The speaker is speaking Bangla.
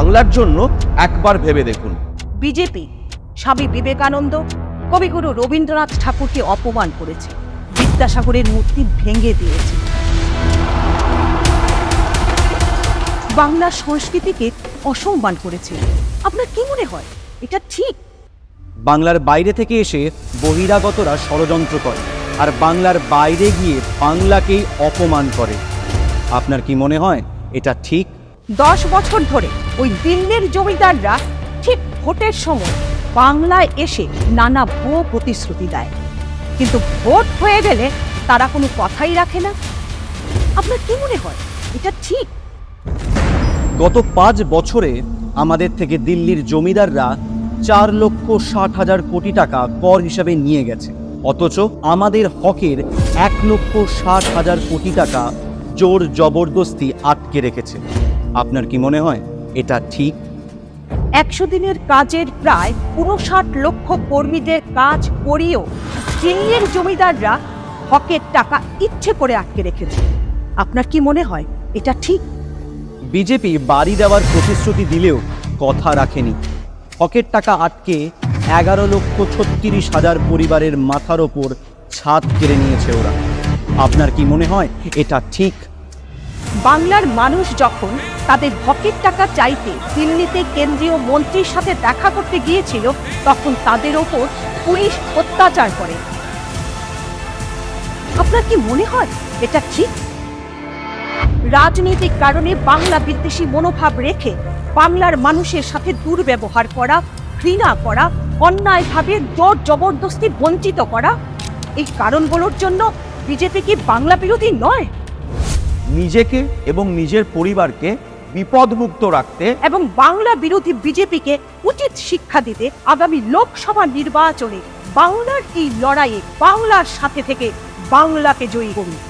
বাংলার জন্য একবার ভেবে দেখুন। বিজেপি স্বামী বিবেকানন্দ কবিগুরু রবীন্দ্রনাথ ঠাকুরকে অপমান করেছে বিদ্যাসাগরের মূর্তি ভেঙে দিয়েছে। বাংলা সংস্কৃতিকে অসম্মান করেছে। আপনার কি মনে হয়? এটা ঠিক? বাংলার বাইরে থেকে এসে বহিরাগতরা ষড়যন্ত্র করে আর বাংলার বাইরে গিয়ে বাংলাকেই অপমান করে। আপনার কি মনে হয়? এটা ঠিক? দশ বছর ধরে ওই দিল্লির জমিদাররা ঠিক ভোটের সময় বাংলায় এসে নানা ভুয়ো প্রতিশ্রুতি দেয়। কিন্তু ভোট হয়ে গেলে তারা কোনো কথাই রাখে না। আপনার কি মনে হয়? এটা ঠিক? গত পাঁচ বছরে আমাদের থেকে দিল্লির জমিদাররা চার লক্ষ ষাট হাজার কোটি টাকা কর হিসাবে নিয়ে গেছে। অথচ আমাদের হকের এক লক্ষ ষাট হাজার কোটি টাকা জোর জবরদস্তি আটকে রেখেছে। আপনার কি মনে হয় এটা ঠিক? একশো দিনের কাজের প্রায় উনষাট লক্ষ কর্মীদের কাজ করিয়েও দিল্লির জমিদাররা হকের টাকা ইচ্ছে করে আটকে রেখেছে। আপনার কি মনে হয় এটা ঠিক? বিজেপি বাড়ি দেওয়ার প্রতিশ্রুতি দিলেও কথা রাখেনি। হকের টাকা আটকে এগারো লক্ষ ছত্রিশ হাজার পরিবারের মাথার ওপর ছাদ কেড়ে নিয়েছে ওরা। আপনার কি মনে হয় এটা ঠিক? বাংলার মানুষ যখন তাদের হকের টাকা চাইতে দিল্লিতে কেন্দ্রীয় মন্ত্রীর সাথে দেখা করতে গিয়েছিল, তখন তাদের ওপর পুলিশ অত্যাচার করে। আপনার কি মনে হয় এটা ঠিক? রাজনৈতিক কারণে বাংলা বিদ্বেষী মনোভাব রেখে বাংলার মানুষের সাথে দুর্ব্যবহার করা, ঘৃণা করা, অন্যায়ভাবে জোর জবরদস্তি বঞ্চিত করা, এই কারণগুলোর জন্য বিজেপি কি বাংলা বিরোধী নয়? নিজেকে এবং নিজের পরিবারকে বিপদমুক্ত রাখতে এবং বাংলা বিরোধী বিজেপিকে উচিত শিক্ষা দিতে আগামী লোকসভা নির্বাচনে বাংলার এই লড়াইয়ে বাংলার সাথে থেকে বাংলাকে জয়ী করুন।